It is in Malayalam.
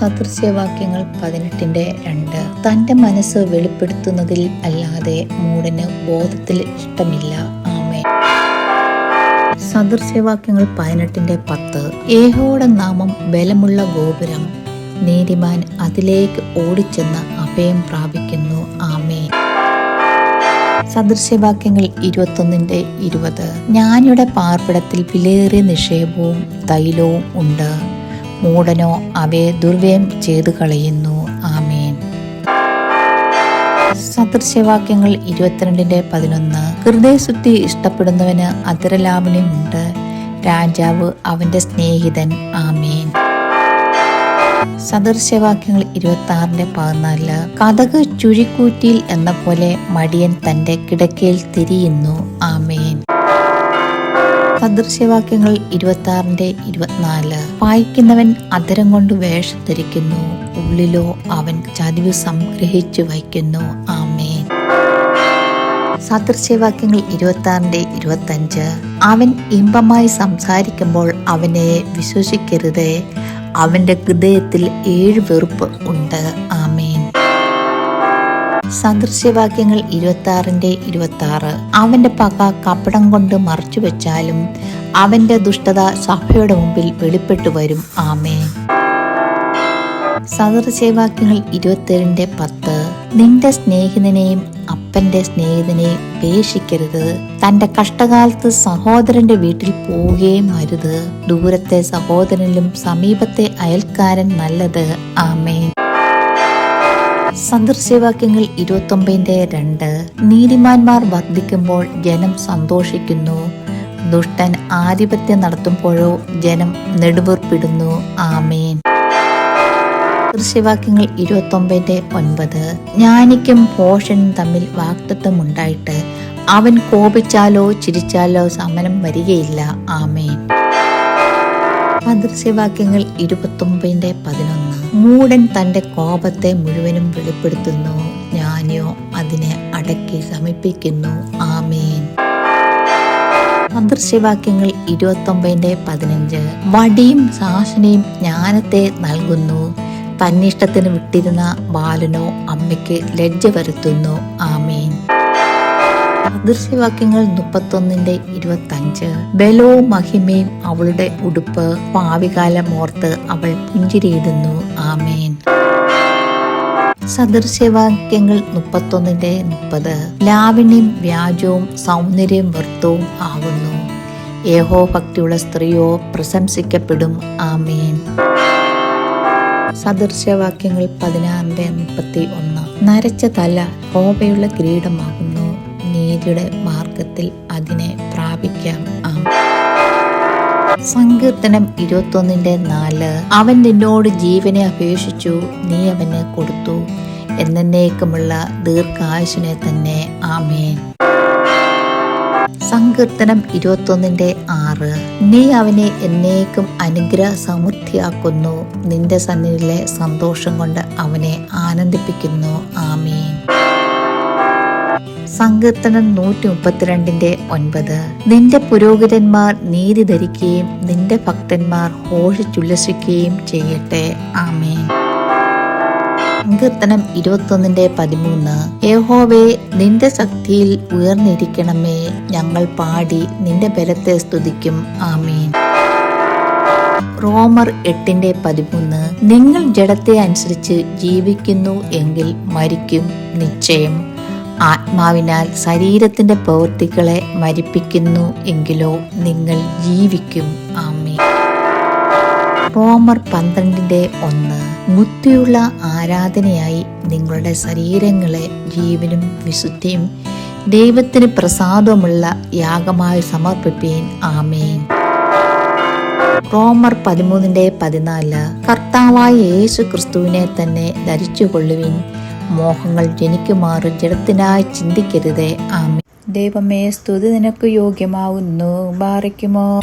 സദൃശ്യവാക്യങ്ങൾ പതിനെട്ടിന്റെ രണ്ട്. തന്റെ മനസ്സ് വെളിപ്പെടുത്തുന്നതിൽ അല്ലാതെ മൂടന് ബോധത്തിൽ ഇഷ്ടമില്ല. ആമേ സദൃശ്യവാക്യങ്ങൾ പതിനെട്ടിന്റെ പത്ത്. ഏഹോയുടെ നാമം ബലമുള്ള ഗോപുരം. നീതിമാൻ അതിലേക്ക് ഓടിച്ചെന്ന് അഭയം പ്രാപിക്കുന്നു. ആമേ സദൃശ്യവാക്യങ്ങൾ ഇരുപത്തൊന്നിന്റെ ഇരുപത്. ഞാനിയുടെ പാർപ്പിടത്തിൽ വിലയേറിയ നിക്ഷേപവും തൈലവും ഉണ്ട്. മൂടനോ അവയെ ദുർവ്യം ചെയ്തു കളയുന്നു. ആമേൻ. സദൃശ്യവാക്യങ്ങൾ ഇരുപത്തിരണ്ടിന്റെ പതിനൊന്ന്. ഹൃദയശുദ്ധി ഇഷ്ടപ്പെടുന്നവന് അതരലാവണ്യമുണ്ട് രാജാവ് അവന്റെ സ്നേഹിതൻ. ആമേൻ. സദൃശ്യവാക്യങ്ങൾ ഇരുപത്തി ആറിന്റെ പതിനാല്. കഥക് ചുഴിക്കൂറ്റിയിൽ എന്ന പോലെ മടിയൻ തന്റെ കിടക്കയിൽ തിരിയുന്നു. ആമേൻ. സദൃശ്യവാക്യങ്ങൾ ഇരുപത്തി ആറിന്റെ ഇരുപത്തിനാല്. വായിക്കുന്നവൻ അധരം കൊണ്ട് വേഷം ധരിക്കുന്നു ഉള്ളിലോ അവൻ ചതിവ് സംഗ്രഹിച്ചു വയ്ക്കുന്നു. ആമേൻ. സദൃശ്യവാക്യങ്ങൾ ഇരുപത്തി അഞ്ച് അവൻ ഇമ്പമായി സംസാരിക്കുമ്പോൾ അവനെ വിശ്വസിക്കരുത്. അവന്റെ ഹൃദയത്തിൽ ഏഴ് വെറുപ്പ് ഉണ്ട്. ആമേൻ സദൃശ്യവാക്യങ്ങൾ ഇരുപത്തി ആറിന്റെ ഇരുപത്തി ആറ് അവന്റെ പക കപടം കൊണ്ട് മറച്ചു വെച്ചാലും അവന്റെ ദുഷ്ടത സഭയുടെ മുമ്പിൽ വെളിപ്പെട്ടു വരും. ആമേ സദൃശ്യവാക്യങ്ങൾ ഇരുപത്തിയേഴിന്റെ പത്ത്. നിന്റെ സ്നേഹിതനെയും അപ്പന്റെ സ്നേഹിതനെ ഉപേക്ഷിക്കരുത്. തന്റെ കഷ്ടകാലത്ത് സഹോദരന്റെ വീട്ടിൽ പോവുകയും അരുത്. ദൂരത്തെ സഹോദരനിലും സമീപത്തെ അയൽക്കാരൻ നല്ലത്. ആമേൻ. സദൃശ്യവാക്യങ്ങൾ ഇരുപത്തൊമ്പതിന്റെ രണ്ട്. നീതിമാന്മാർ വർദ്ധിക്കുമ്പോൾ ജനം സന്തോഷിക്കുന്നു. ദുഷ്ടൻ ആധിപത്യം നടത്തുമ്പോഴോ ജനം നെടുവീർപ്പിടുന്നു. ആമേൻ. ദൃശ്യവാക്യങ്ങൾ ഇരുപത്തൊമ്പതിന്റെ ഒൻപത്. ജ്ഞാനിക്കും പോഷനും തമ്മിൽ വാക്തത്വം ഉണ്ടായിട്ട് അവൻ കോപിച്ചാലോ ചിരിച്ചാലോ സമരം വരികയില്ല. ആമേൻ. ദൃശ്യവാക്യങ്ങൾ ഇരുപത്തൊമ്പതിന്റെ പതിനൊന്ന്. മൂടൻ തന്റെ കോപത്തെ മുഴുവനും വെളിപ്പെടുത്തുന്നു. ഞാനോ അതിനെ അടക്കി ശമിപ്പിക്കുന്നു. ആമേൻ. സദൃശ്യവാക്യങ്ങൾ ഇരുപത്തൊമ്പതിന്റെ പതിനഞ്ച്. വടിയും ശാസനയും ജ്ഞാനത്തെ നൽകുന്നു. തന്നിഷ്ടത്തിന് വിട്ടിരുന്ന ബാലനോ അമ്മയ്ക്ക് ലജ്ജ വരുത്തുന്നു. ആമേൻ. സദൃശ്യവാക്യങ്ങൾ മുപ്പത്തൊന്നിന്റെ ഇരുപത്തഞ്ച്. ബലവും മഹിമയും അവളുടെ ഉടുപ്പ് ഭാവികാലം ഓർത്ത് അവൾ പുഞ്ചിരിയിടുന്നു. ആമേൻ. സദൃശ്യവാക്യങ്ങൾ മുപ്പത്തൊന്നിന്റെ മുപ്പത്. ലാവണ്യം വ്യാജവും സൗന്ദര്യം വ്യർത്ഥവും ആവുന്നു. ഏഹോ ഭക്തിയുള്ള സ്ത്രീയോ പ്രശംസിക്കപ്പെടും. ആമേൻ. സദൃശ്യവാക്യങ്ങൾ പതിനാറിന്റെ മുപ്പത്തി ഒന്ന് നരച്ച തല കോപയുള്ള കിരീടമാകുന്നു. നീതിയുടെ മാർഗത്തിൽ അതിനെ സങ്കീർത്തനം ഇരുപത്തൊന്നിന്റെ നാല്. അവൻ നിന്നോട് ജീവനെ അപേക്ഷിച്ചു നീ അവന് കൊടുത്തു. എന്നേക്കുമുള്ള ദീർഘായുസിനെ തന്നെ. ആമേൻ. സങ്കീർത്തനം ഇരുപത്തൊന്നിന്റെ ആറ്. നീ അവനെ എന്നേക്കും അനുഗ്രഹ സമൃദ്ധിയാക്കുന്നു നിന്റെ സന്നിധിയിലെ സന്തോഷം കൊണ്ട് അവനെ ആനന്ദിപ്പിക്കുന്നു. ആമീൻ. സങ്കീർത്തനം നൂറ്റി മുപ്പത്തിരണ്ടിന്റെ ഒൻപത്. നിന്റെ പുരോഹിതന്മാർ നീതി ധരിക്കുകയും നിന്റെ ഭക്തന്മാർ ഹോഷിച്ചുല്ലസിക്കുകയും ചെയ്യട്ടെ. ആമേൻ. സങ്കീർത്തനം ഇരുപത്തൊന്നിന്റെ പതിമൂന്ന്. യഹോവേ നിന്റെ ശക്തിയിൽ ഉയർന്നിരിക്കണമേ. ഞങ്ങൾ പാടി നിന്റെ ബലത്തെ സ്തുതിക്കും. ആമീൻ. റോമർ എട്ടിന്റെ പതിമൂന്ന്. നിങ്ങൾ ജഡത്തെ അനുസരിച്ച് ജീവിക്കുന്നു എങ്കിൽ മരിക്കും നിശ്ചയം. ആത്മാവിനാൽ ശരീരത്തിന്റെ പ്രവൃത്തികളെ മരിപ്പിക്കുന്നു എങ്കിലോ നിങ്ങൾ ജീവിക്കും. ആമേ റോമർ പന്ത്രണ്ടിന്റെ ഒന്ന്. മുത്തിയുള്ള ആരാധനയായി നിങ്ങളുടെ ശരീരങ്ങളെ ജീവനും വിശുദ്ധിയും ദൈവത്തിന് പ്രസാദമുള്ള യാഗമായി സമർപ്പിപ്പീൻ. ആമേൻ. റോമർ പതിമൂന്നിന്റെ പതിനാല്. കർത്താവായ യേശു ക്രിസ്തുവിനെ തന്നെ ധരിച്ചുകൊള്ളുവിൻ. മോഹങ്ങൾ ജനിക്കുമാറും. ജഡത്തിനായി ചിന്തിക്കരുതേ. ആമി ദൈവമേ സ്തുതി നിനക്ക് യോഗ്യമാവുന്നു. ബാറിക്കുമോ?